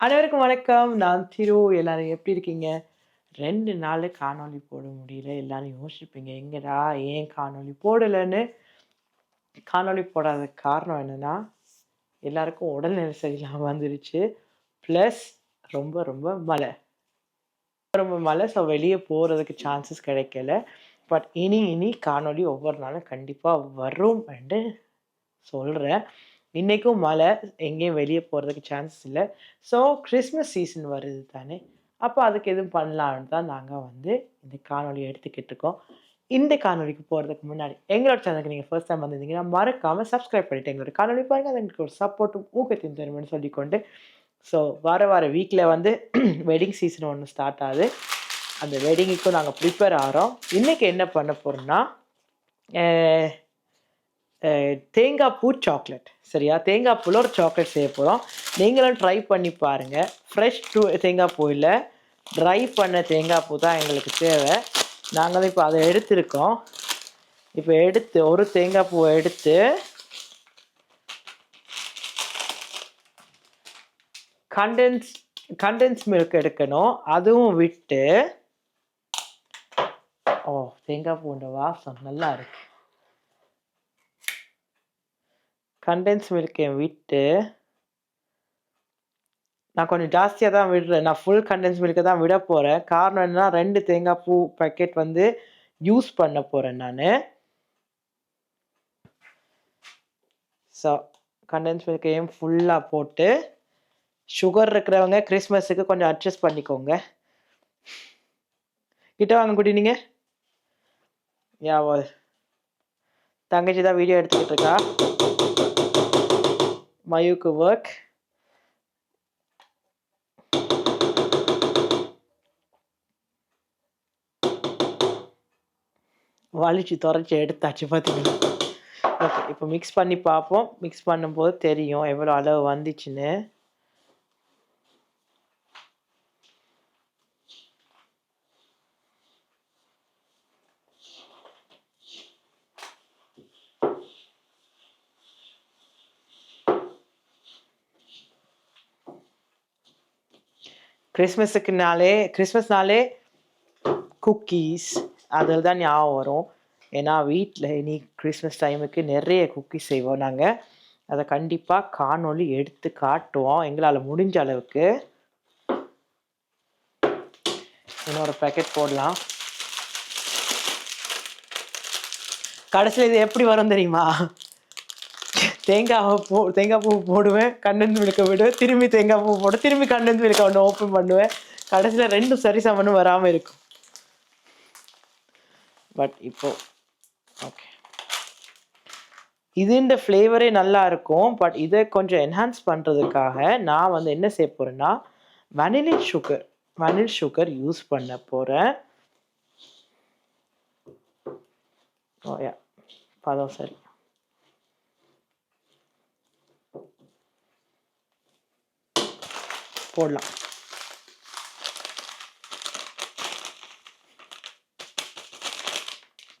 அனைவருக்கும் வணக்கம். நான் திரு எல்லாரும் எப்படி இருக்கீங்க? ரெண்டு நாள் காணொளி போட முடியல. எல்லாரும் யோசிப்பீங்க எங்கடா? ஏன் காணொளி போடலைன்னு? காணொளி போடாத காரணம் என்னன்னா எல்லாருக்கும் உடல்நிலை சரியில்லாமல் வந்துருச்சு. ப்ளஸ் ரொம்ப ரொம்ப மழை. ரொம்ப மழை. ஸோ வெளியே போகிறதுக்கு சான்சஸ் கிடைக்கல. பட் இனி இனி காணொளி ஒவ்வொரு நாளும் கண்டிப்பாக வரும் என்று சொல்கிறேன் இன்றைக்கும் மழை எங்கேயும் வெளியே போகிறதுக்கு சான்சஸ் இல்லை. ஸோ கிறிஸ்மஸ் சீசன் வருது தானே? அப்போ அதுக்கு எதுவும் பண்ணலான்னு தான் நாங்கள் வந்து இந்த காணொலியை எடுத்துக்கிட்டு இருக்கோம். இந்த காணொலிக்கு போகிறதுக்கு முன்னாடி எங்களோட சேனலுக்கு நீங்கள் ஃபர்ஸ்ட் டைம் வந்திருந்தீங்கன்னா மறக்காமல் சப்ஸ்கிரைப் பண்ணிட்டு எங்களோட காணொலி பாருங்கள் அது எங்களுக்கு ஒரு சப்போர்ட்டும் ஊக்கத்தையும் தரும்னு சொல்லிக்கொண்டு. ஸோ வார வார வீக்கில் வந்து வெட்டிங் சீசன் ஒன்று ஸ்டார்ட் ஆகுது. அந்த வெட்டிங்குக்கும் நாங்கள் ப்ரிப்பேர் ஆகிறோம் இன்றைக்கி என்ன பண்ண போகிறோம்னா தேங்காய் பூ சாக்லேட். சரியா? தேங்காய் பூவில் ஒரு சாக்லேட் செய்ய போகிறோம் நீங்களும் ட்ரை பண்ணி பாருங்கள் ஃப்ரெஷ் டூ தேங்காய் பூ இல்லை. ட்ரை பண்ண தேங்காய் பூ தான் எங்களுக்கு தேவை. நாங்களும் இப்போ அதை எடுத்திருக்கோம். இப்போ எடுத்து ஒரு தேங்காய் பூவை எடுத்து கண்டென்ஸ் கண்டென்ஸ் மில்க் எடுக்கணும். அதுவும் விட்டு ஓ தேங்காய் பூண்ட வாசம் நல்லா இருக்கு. கண்டென்ஸ் மில்கை விட்டு நான் கொஞ்சம் ஜாஸ்தியாக தான் விடுறேன். நான் ஃபுல் கண்டென்ஸ் மில்கை தான் விட போகிறேன் காரணம் என்னன்னா ரெண்டு தேங்காய் பூ பேக்கெட் வந்து யூஸ் பண்ண போகிறேன் நான். ஸோ கண்டென்ஸ் மில்கையும் ஃபுல்லாக போட்டு சுகர் இருக்கிறவங்க கிறிஸ்மஸுக்கு கொஞ்சம் அட்ஜஸ்ட் பண்ணிக்கோங்க. கிட்ட வாங்க குட்டி நீங்கள் யா தங்கச்சி தான் வீடியோ எடுத்துக்கிட்டு இருக்கா? மயூக்கு ஒர்க் வலிச்சு துறைச்சி எடுத்தாச்சு பார்த்தீங்கன்னா ஓகே இப்போ மிக்ஸ் பண்ணி பார்ப்போம். மிக்ஸ் பண்ணும்போது தெரியும் எவ்வளோ அளவு வந்துச்சுன்னு. கிறிஸ்மஸுக்குனாலே கிறிஸ்மஸ்னாலே குக்கீஸ் அதில் தான் ஞாபகம் வரும். ஏன்னா வீட்டில் இனி கிறிஸ்மஸ் டைமுக்கு நிறைய குக்கீஸ் செய்வோம் நாங்கள் அதை கண்டிப்பாக காணொளி எடுத்து காட்டுவோம். எங்களால் முடிஞ்ச அளவுக்கு. இன்னொரு பேக்கெட் போடலாம். கடைசியில் இது எப்படி வரும் தெரியுமா? தேங்காய் பூ தேங்காய் பூ போடுவேன் கண்டென்ஸ் விழுக்க விடுவேன் திரும்பி தேங்காய் பூ போட்டு திரும்பி கண்டென்ஸ் விழுக்க ஒன்று ஓப்பன் பண்ணுவேன். கடைசியில் ரெண்டும் சரி சமனும் வராமல் இருக்கும். பட் இப்போ ஓகே இதுன்ற ஃப்ளேவரே நல்லா இருக்கும் பட் இதை கொஞ்சம் என்ஹான்ஸ் பண்ணுறதுக்காக நான் வந்து என்ன செய்ய போகிறேன்னா vanilla sugar vanilla sugar use பண்ண போகிறேன் ஓயா oh, பதம் சரி. போடலாம்.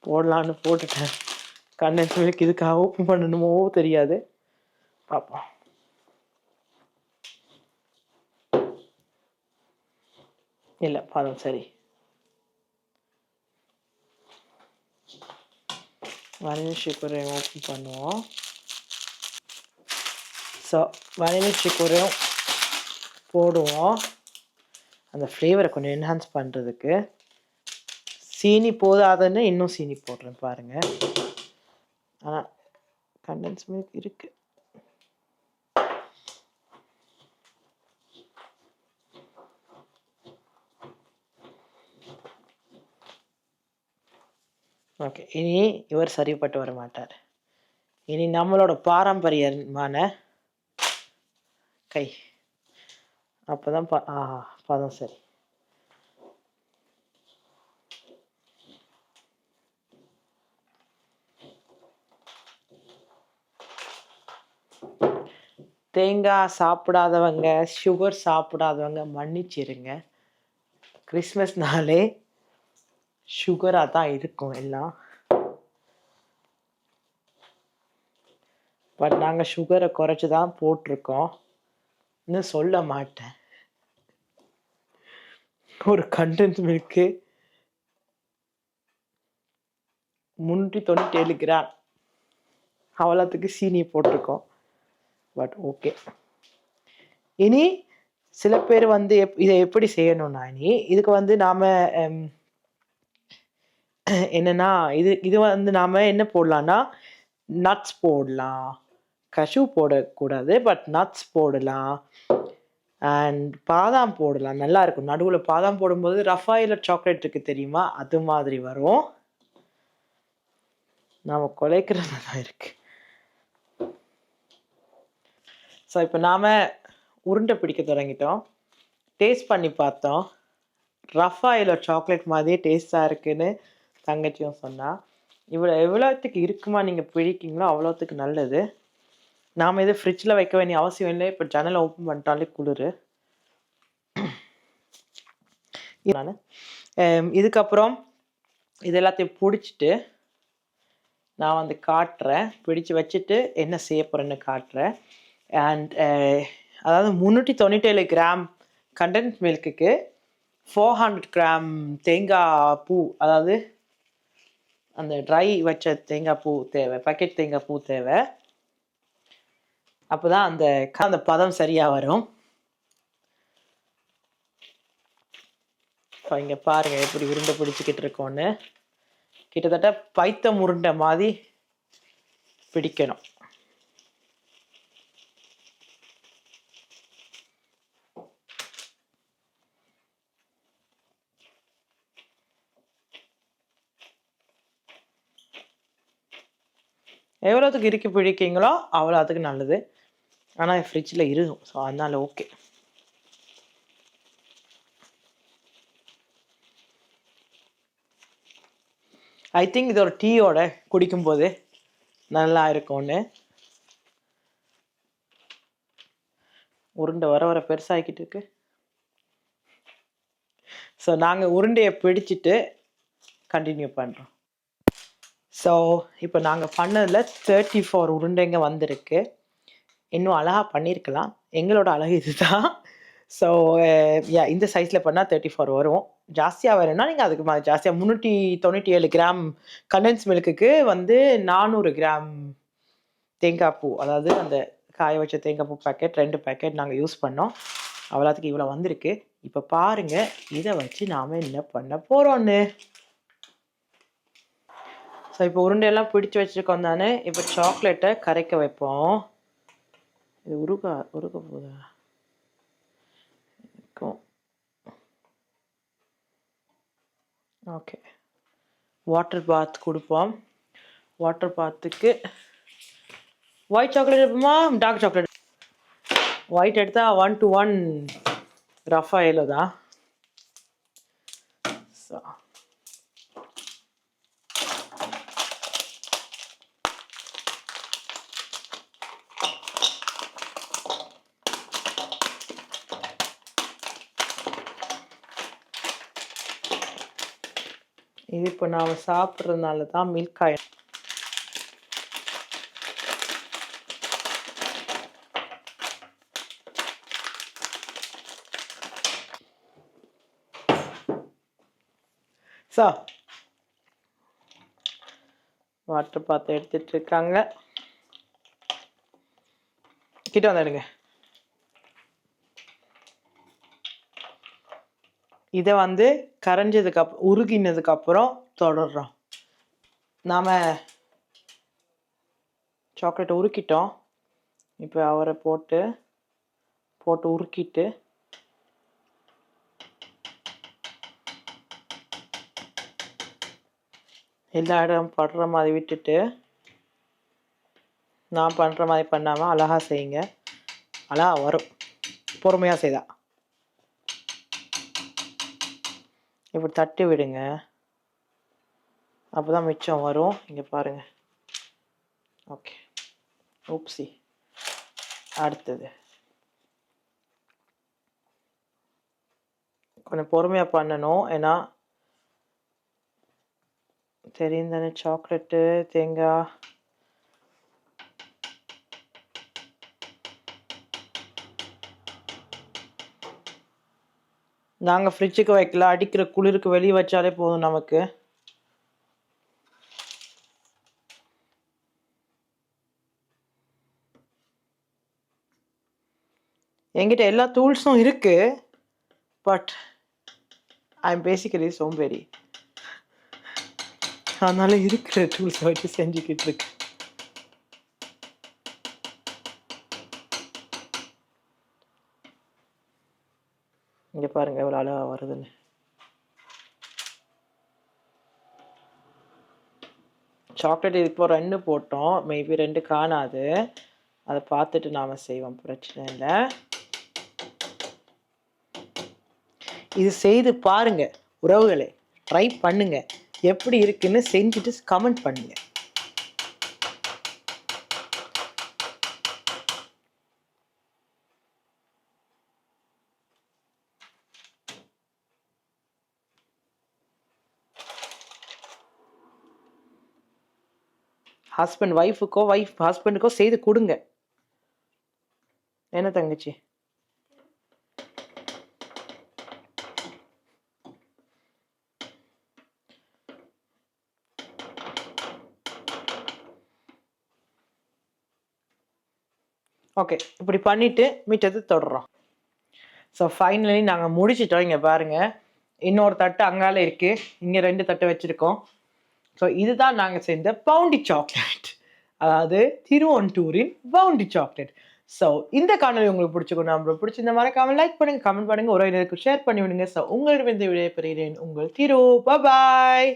போடலான்னு போட்டுட்டேன். கண்டென்ஸ் மில்க் இதுக்காக ஓப்பன் பண்ணணுமோ தெரியாது. பார்ப்போம் இல்லை பதம் சரி. வனிலா சுகரையும் ஓப்பன் பண்ணுவோம். ஸோ வனிலா சுகரையும் போடுவோம். அந்த ஃப்ளேவரை கொஞ்சம் என்ஹான்ஸ் பண்ணுறதுக்கு சீனி போதாதுன்னு இன்னும் சீனி போடுறேன் பாருங்கள் ஆனால் கண்டென்ஸ் மில்க் இருக்குது ஓகே இனி இவர் சரிப்பட்டு வர மாட்டார். இனி நம்மளோட பாரம்பரியமான கை. அப்போ தான் ப ஆ பதம் சரி. தேங்காய் சாப்பிடாதவங்க சுகர் சாப்பிடாதவங்க மன்னிச்சிருங்க. கிறிஸ்மஸ்னாலே சுகராக தான் இருக்கும் எல்லாம். பட் நாங்கள் சுகரை குறைச்சி தான் போட்டிருக்கோம். இன்னும் சொல்ல மாட்டேன். ஒரு கண்டென்ட் இருக்கு முன்னூற்றி தொண்ணூற்றி ஏழு கிராம் அவ்வளோத்துக்கு சீனி போட்டிருக்கோம். பட் ஓகே இனி சில பேர் வந்து எப் இதை எப்படி செய்யணும்னா இனி இதுக்கு வந்து நாம் என்னன்னா இது இது வந்து நாம் என்ன போடலான்னா நட்ஸ் போடலாம். கஷு போடக்கூடாது பட் நட்ஸ் போடலாம். அண்ட் பாதாம் போடலாம் நல்லா இருக்கும். நடுவில் பாதாம் போடும்போது ரஃபாயில் சாக்லேட் இருக்குது தெரியுமா? அது மாதிரி வரும். நாம் குலைக்கிறது தான் இருக்கு. ஸோ இப்போ நாம் உருண்டை பிடிக்க தொடங்கிட்டோம். டேஸ்ட் பண்ணி பார்த்தோம். ரஃபாயில் சாக்லேட் மாதிரியே டேஸ்ட்டாக இருக்குன்னு தங்கச்சியும் சொன்னால் இவ்வளோ எவ்வளோத்துக்கு இருக்குமா நீங்கள் பிடிக்கீங்களோ அவ்வளோத்துக்கு நல்லது. நாம் எதுவும் ஃப்ரிட்ஜில் வைக்க வேண்டிய அவசியம் இல்லை. இப்போ ஜன்னலை ஓப்பன் பண்ணிட்டாலே குளிர். நான். இதுக்கப்புறம் இது எல்லாத்தையும் பிடிச்சிட்டு நான் வந்து காட்டுறேன். பிடிச்சு வச்சுட்டு என்ன செய்ய போகிறேன்னு காட்டுறேன். அண்ட் அதாவது முந்நூற்றி தொண்ணூற்றேழு கிராம் கண்டென்ட் மில்க்குக்கு ஃபோர் ஹண்ட்ரட் கிராம் தேங்காய் பூ அதாவது அந்த ட்ரை வச்ச தேங்காய் பூ தேவை பாக்கெட் தேங்காய் பூ தேவை. அப்போ தான் அந்த அந்த பதம் சரியாக வரும். இப்போ இங்கே பாருங்கள் எப்படி உருண்டை பிடிச்சிக்கிட்டு இருக்கோன்னு. கிட்டத்தட்ட பைத்தம் உருண்டை மாதிரி பிடிக்கணும். எவ்வளோத்துக்கு இறுக்கி பிடிக்கீங்களோ அவ்வளோ அதுக்கு நல்லது. ஆனால் ஃப்ரிட்ஜில் இருக்கும் ஸோ அதனால் ஓகே ஐ திங்க் இது ஒரு டீயோட குடிக்கும்போது நல்லா இருக்கும்னு. உருண்டை வர வர பெருசாகிக்கிட்டு இருக்கு. ஸோ நாங்கள் உருண்டையை பிடிச்சிட்டு கண்டினியூ பண்ணுறோம் ஸோ இப்போ நாங்கள் பண்ணதில் தேர்ட்டி ஃபோர் உருண்டைங்க வந்திருக்கு. இன்னும் அழகாக பண்ணியிருக்கலாம் எங்களோட அழகு இதுதான். ஸோ யா eh, இந்த சைஸில் பண்ணால் தேர்ட்டி ஃபோர் வரும். ஜாஸ்தியாக வேணும்னா நீங்கள் அதுக்கு மாதிரி ஜாஸ்தியாக முந்நூற்றி தொண்ணூற்றி ஏழு கிராம் கண்டென்ஸ் மில்க்குக்கு வந்து நானூறு கிராம் தேங்காய் பூ அதாவது அந்த காய வச்ச தேங்காய் பூ பேக்கெட் ரெண்டு பேக்கெட் நாங்கள் யூஸ் பண்ணோம். அவ்வளோத்துக்கு இவ்வளோ வந்திருக்கு. இப்போ பாருங்கள் இதை வச்சு நாம் என்ன பண்ண போகிறோன்னு ஸோ இப்போ உருண்டையெல்லாம் பிடிச்சி வச்சுருக்கோம் தானே? இப்போ சாக்லேட்டை கரைக்க வைப்போம். இது உருகா உருக போகுதா? இருக்கும். ஓகே வாட்டர் பாத் கொடுப்போம். வாட்டர் பாத்துக்கு ஒயிட் சாக்லேட் எடுப்போமா? டார்க் சாக்லேட் ஒயிட் எடுத்தால் ஒன் டு ஒன் ரஃபா எல்லோ தான் ஸோ இது இப்போ நாம் சாப்பிட்றதுனால தான் மில்க் ஆயிடும். ஸோ வாட்டர் பாத்திரம் எடுத்துட்டு இருக்காங்க. கிட்ட வந்துடுங்க இதை வந்து கரைஞ்சதுக்கு அப் உருகினதுக்கு அப்புறம் தொடர்றோம். நாம் சாக்லேட்டை உருக்கிட்டோம். இப்போ அவரை போட்டு போட்டு உருக்கிட்டு எல்லா இடம் படுற மாதிரி விட்டுட்டு நான் பண்ணுற மாதிரி பண்ணாமல் அழகாக செய்யுங்க. அழகாக வரும். பொறுமையாக செய்தான் இப்படி தட்டி விடுங்க. அப்போ தான் மிச்சம் வரும். இங்கே பாருங்கள் ஓகே. ஊப்சி அடுத்தது. கொஞ்சம் பொறுமையாக பண்ணணும். ஏன்னா தெரியும் தானே சாக்லேட்டு தேங்காய் நாங்கள் ஃப்ரிட்ஜுக்கு வைக்கல அடிக்கிற குளிருக்கு வெளியே வச்சாலே போதும் நமக்கு. என்கிட்ட எல்லா டூல்ஸும் இருக்கு பட் ஐ எம் பேசிக்கலி சோம்பேறி. அதனால இருக்கிற டூல்ஸை வச்சு செஞ்சுக்கிட்டு இருக்கேன். இங்க பாருங்க எவ்வளோ அழகாக வருதுன்னு. சாக்லேட் இப்போ ரெண்டு போட்டோம். மேபி ரெண்டு காணாது. அதை பார்த்துட்டு நாம செய்வோம் பிரச்சனை இல்லை. இது செய்து பாருங்க உறவுகளை. ட்ரை பண்ணுங்க. எப்படி இருக்குன்னு செஞ்சுட்டு கமெண்ட் பண்ணுங்க. ஹஸ்பண்ட் ஒய்ஃபுக்கோ ஒய்ஃப் ஹஸ்பண்டுக்கோ செய்து கொடுங்க. என்ன தங்கச்சி? ஓகே இப்படி பண்ணிட்டு மிச்சத்தை தொடர்றோம் ஸோ ஃபைனலி நாங்கள் முடிச்சிட்டோம் இங்கே பாருங்க. இன்னொரு தட்டு அங்கால இருக்கு. இங்கே ரெண்டு தட்டு வச்சிருக்கோம். ஸோ இதுதான் நாங்கள் செய்த பவுண்டி சாக்லேட் அதாவது திருவொண்டூரின் பவுண்டி சாக்லேட் ஸோ இந்த காணொலி உங்களுக்கு பிடிச்சிக்கணும் நம்மளுக்கு பிடிச்சிருந்த மறக்காமல் லைக் பண்ணுங்கள் கமெண்ட் பண்ணுங்கள் உறவினருக்கு ஷேர் பண்ணி விடுங்க ஸோ உங்களிடம் இந்த விடைய பெறுகிறேன் உங்கள் திரு. பாய்